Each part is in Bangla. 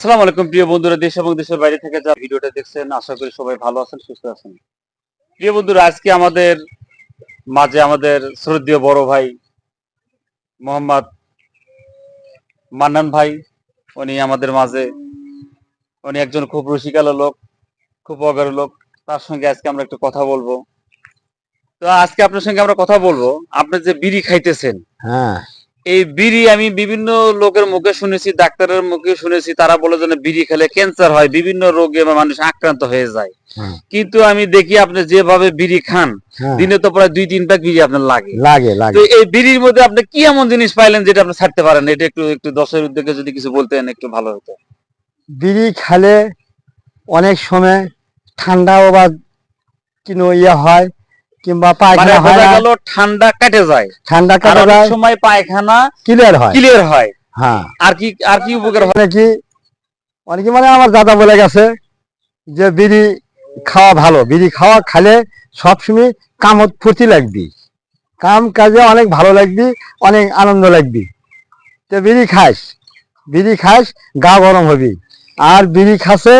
আসসালামু আলাইকুম, প্রিয় বন্ধুরা, দেশ এবং দেশের বাইরে থেকে যা ভিডিওটা দেখছেন, আশা করি সবাই ভালো আছেন, সুস্থ আছেন। প্রিয় বন্ধুরা, আজকে আমাদের মাঝে আমাদের শ্রদ্ধীয় বড় ভাই মোহাম্মদ মান্নান ভাই, উনি আমাদের মাঝে। উনি একজন খুব রসিকালো লোক, খুব অগারো লোক। তার সঙ্গে আজকে আমরা একটু কথা বলব। তো আজকে আপনার সঙ্গে আমরা কথা বলব। আপনি যে বিড়ি খাইতেছেন হ্যাঁ। এই বিড়ি আমি বিভিন্ন লোকের মুখে শুনেছি ডাক্তারের মুখে শুনেছি তারা বলে যে বিড়ি খেলে ক্যান্সার হয় বিভিন্ন রোগে মানুষ আক্রান্ত হয়ে যায়। কিন্তু আমি দেখি আপনি যেভাবে বিড়ি খান হ্যাঁ, দিনে তো প্রায় দুই তিন প্যাক বিড়ি আপনার লাগে। লাগে তো এই বিড়ির মধ্যে আপনি কি এমন জিনিস পাইলেন যেটা আপনি ছাড়তে পারেন? এটা একটু একটু দশের উদ্যোগে যদি কিছু বলতেন একটু ভালো হতো। বিড়ি খেলে অনেক সময় ঠান্ডাও বা কিনো ইয়ে হয় কিংবা মানে পায়খানা হয় না, গেল ঠান্ডা কাটে যায়। ঠান্ডা কাটা যায়। সময় পায়খানা ক্লিয়ার হয়। ক্লিয়ার হয়। হ্যাঁ। আর কি আর কি উপকার হয়? অনেকে অনেকে মানে আমার দাদা বলে গেছে যে বিড়ি খাওয়া ভালো। বিড়ি খাওয়া খালে সবসময় কামত ফুর্তি লাগবি। কাম কাজে অনেক ভালো লাগবি অনেক আনন্দ লাগবি। তো বিড়ি খাস বিড়ি খাস গা গরম হবি। আর বিড়ি খাসে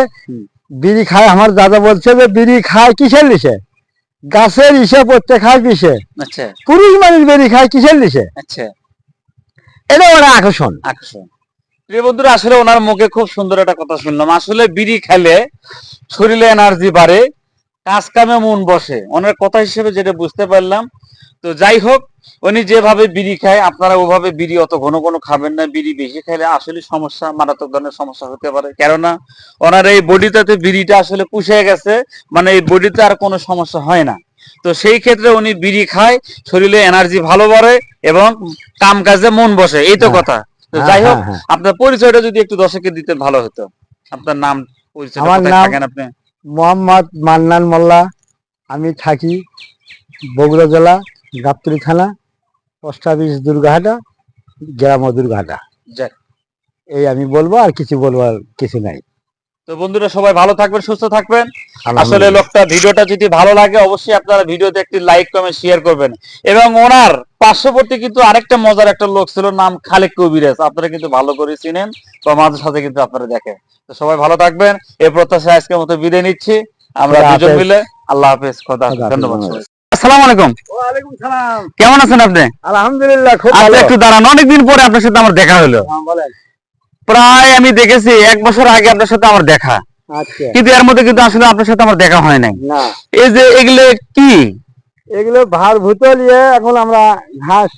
বিড়ি খায় আমার দাদা বলছে যে বিড়ি খায় কিসের লিসে গাছের হিসেব করতে খায় কিসে? আচ্ছা। পুরুষ মানুষ বেরি খায় কিসের দিছে আচ্ছা। এটা ওরা আকর্ষণ। আকর্ষণ। প্রিয় বন্ধুরা আসলে ওনার মুখে খুব সুন্দর একটা কথা শুনলাম। আসলে বিড়ি খেলে শরীরে এনার্জি বাড়ে কাজ কামে মন বসে। ওনার কথা হিসেবে যেটা বুঝতে পারলাম তো যাই হোক উনি যেভাবে বিড়ি খায় আপনারা ওভাবে বিড়ি অত ঘন ঘন খাবেন না বিড়ি বেশি খেলে আসলে সমস্যা মারাত্মক ধরনের সমস্যা হতে পারে। কেননা ওনার এই বডিটাতে বিড়িটা আসলে পুষে গেছে মানে এই বডিতে আর কোনো সমস্যা হয় না। তো সেই ক্ষেত্রে উনি বিড়ি খায় শরীরে এনার্জি ভালো বাড়ে এবং কাম কাজে মন বসে এই তো হ্যাঁ। কথা। তো হ্যাঁ, যাই হোক হ্যাঁ। আপনার পরিচয়টা যদি একটু দর্শককে দিতে ভালো হতো। আপনার নাম পরিচয় থাকেন আপনি? মোহাম্মদ মান্নান মোল্লা আমি থাকি বগুড়া জেলা। গাবতলি থানা পোস্ট অফিস দুর্গাহাটা গ্রাম দুর্গাহাটা। যাক। এই আমি বলব আর কিছু বলবার কিছু নাই। তো বন্ধুরা সবাই ভালো থাকবেন সুস্থ থাকবেন। আসলে লোকটা ভিডিওটা যদি ভালো লাগে অবশ্যই আপনারা ভিডিওতে একটি লাইক কমেন্ট শেয়ার করবেন। এবং ওনার পার্শ্ববর্তী কিন্তু আরেকটা মজার একটা লোক ছিল নাম খালেক কবিরাজ। আপনারা কিন্তু ভালো করে চিনেন বা মাঝে সাথে কিন্তু আপনারা দেখেন। তো সবাই ভালো থাকবেন। এই প্রত্যাশা আজকের মতো বিদায় নিচ্ছি। আমরা দুজন মিলে আল্লাহ হাফেজ। খোদা ধন্যবাদ। আসসালামু আলাইকুম। ওয়ালাইকুম সালাম। কেমন আছেন আপনি? আলহামদুলিল্লাহ খুব আপনি ভালো। একটু দাঁড়ান অনেকদিন পরে আপনার সাথে আমার দেখা হলো। হ্যাঁ, প্রায় আমি দেখেছি এক বছর আগে আপনার সাথে আমার দেখা। আচ্ছা। কিন্তু এর মধ্যে কিন্তু আসলে আপনার সাথে আমার দেখা হয় নাই। এই যে এগুলো কি? এগুলো ভার ভুতো নিয়ে এখন আমরা ঘাস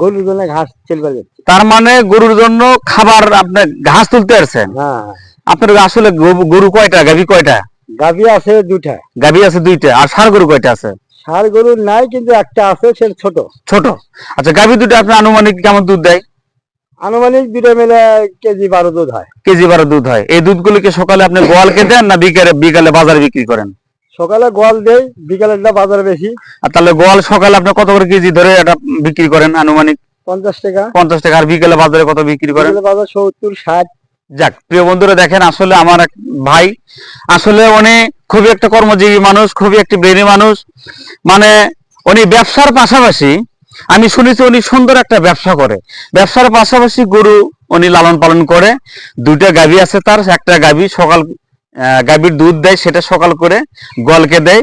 গরুর জন্য ঘাস যাচ্ছি তার মানে গরুর জন্য খাবার আপনি ঘাস তুলতে আসছেন হ্যাঁ। আপনার আসলে গরু- কয়টা গাভী কয়টা? গাভি আছে দুটা গাভী আছে দুইটা আর ষাড় গরু কয়টা আছে? ষাড় গরু নাই কিন্তু একটা আছে সে ছোট। ছোট। আচ্ছা গাভী দুটো আপনার আনুমানিক কেমন দুধ দেয়? আনুমানিক দুটো মিলে কেজি বারো দুধ হয়। কেজি বারো দুধ হয়। এই দুধগুলিকে সকালে আপনি গোয়ালকে দেন না বিকালে বিকালে বাজারে বিক্রি করেন? সকালে গোয়াল দেই বিকালেরটা বাজার বেশি। আর তাহলে গোয়াল সকালে আপনি কত করে কেজি ধরে এটা বিক্রি করেন আনুমানিক? পঞ্চাশ টাকা। পঞ্চাশ টাকা। আর বিকেলে বাজারে কত বিক্রি করেন? বাজার সত্তর ষাট। যাক, প্রিয় বন্ধুরা দেখেন, আসলে আমার এক ভাই, আসলে উনি খুবই একটা কর্মজীবী মানুষ, খুবই একটি ব্রেনি মানুষ। মানে উনি ব্যবসার পাশাপাশি, আমি শুনেছি উনি সুন্দর একটা ব্যবসা করে। ব্যবসার পাশাপাশি গরু উনি লালন পালন করে। দুইটা গাভী আছে তার, একটা গাভী সকাল গাভীর দুধ দেয়, সেটা সকাল করে গলকে দেয়।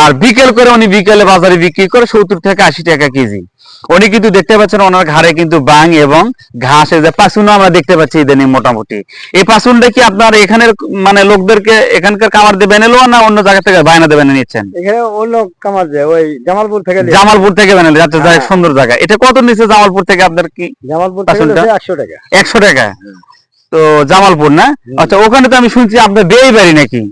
আর বিকেল করে উনি বিকেলে বাজারে বিক্রি করে সত্তর থেকে আশি টাকা কেজি। উনি কিন্তু দেখতে পাচ্ছেন ওনার ঘাড়ে কিন্তু বাং এবং ঘাস এই যে পাসুন আমরা দেখতে পাচ্ছি ইদানিং মোটামুটি। এই পাসুনটা কি আপনার এখানের মানে লোকদেরকে এখানকার কামার দেবেন এলো না অন্য জায়গা থেকে বায়না দেবেন নিচ্ছেন? এখানে অন্য কামার যায় ওই জামালপুর থেকে জামালপুর থেকে বেনেলে যাতে যায়। সুন্দর জায়গা। এটা কত নিচে জামালপুর থেকে আপনার কি? জামালপুর থেকে পাঁচশোটা? নিচ্ছে একশো টাকা। একশো টাকা? তো জামালপুর না? আচ্ছা ওখানে তো আমি শুনছি আপনার বেই বাড়ি নাকি?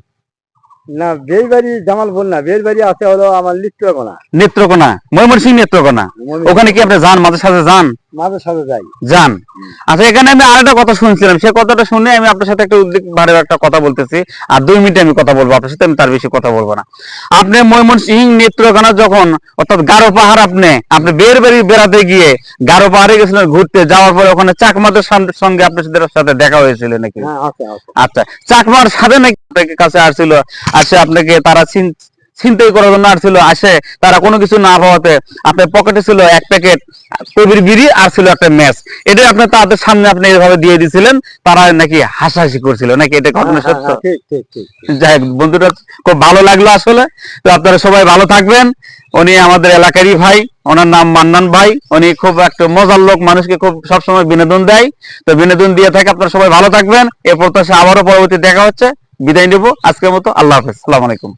না বেলবাড়ি জামালপুর না বেল বাড়ি আছে হলো আমার নেত্রকোনা। নেত্রকোনা ময়মনসিং নেত্রকোনা। ওখানে কি আপনি যান মাঝে সাথে যান? মাঝে সাথে যাই। যান। আচ্ছা এখানে আমি আরেকটা কথা শুনছিলাম। সে কথাটা শুনে আমি আপনার সাথে একটা উদ্যোগ ভারে একটা কথা বলতেছি। আর দুই মিনিটে আমি কথা বলব আপনার সাথে আমি তার বেশি কথা বলব না। আপনি ময়মনসিং নেত্রকোনা যখন অর্থাৎ গারো পাহাড় আপনি আপনি বের বেরি বেড়াতে গিয়ে গারো পাহাড়ে গেছিলেন ঘুরতে যাওয়ার পরে ওখানে চাকমাদের সঙ্গে আপনার সাথে সাথে দেখা হয়েছিল নাকি? হ্যাঁ আচ্ছা চাকমার সাথে নাকি আপনাকে কাছে আসছিল? আসে আপনাকে তারা ছিনতাই করার জন্য আসছিল আসে তারা কোনো কিছু না পাওয়াতে আপনার পকেটে ছিল এক প্যাকেট কবির বিড়ি আর ছিল একটা ম্যাচ। এটা আপনি তাদের সামনে আপনি এভাবে দিয়ে দিয়েছিলেন তারা নাকি হাসাহাসি করছিল নাকি এটা ঘটনা সত্য? হ্যাঁ, ঠিক ঠিক ঠিক যাই হোক বন্ধুটা খুব ভালো লাগল আসলে। তো আপনারা সবাই ভালো থাকবেন। উনি আমাদের এলাকারই ভাই ওনার নাম মান্নান ভাই। উনি খুব একটা মজার লোক মানুষকে খুব সবসময় বিনোদন দেয়। তো বিনোদন দিয়ে থাকে আপনারা সবাই ভালো থাকবেন। এ প্রত্যাশা আবারও পরবর্তী দেখা হচ্ছে। বিদায় নেব আজকের মতো। আল্লাহ হাফেজ। আলাইকুম।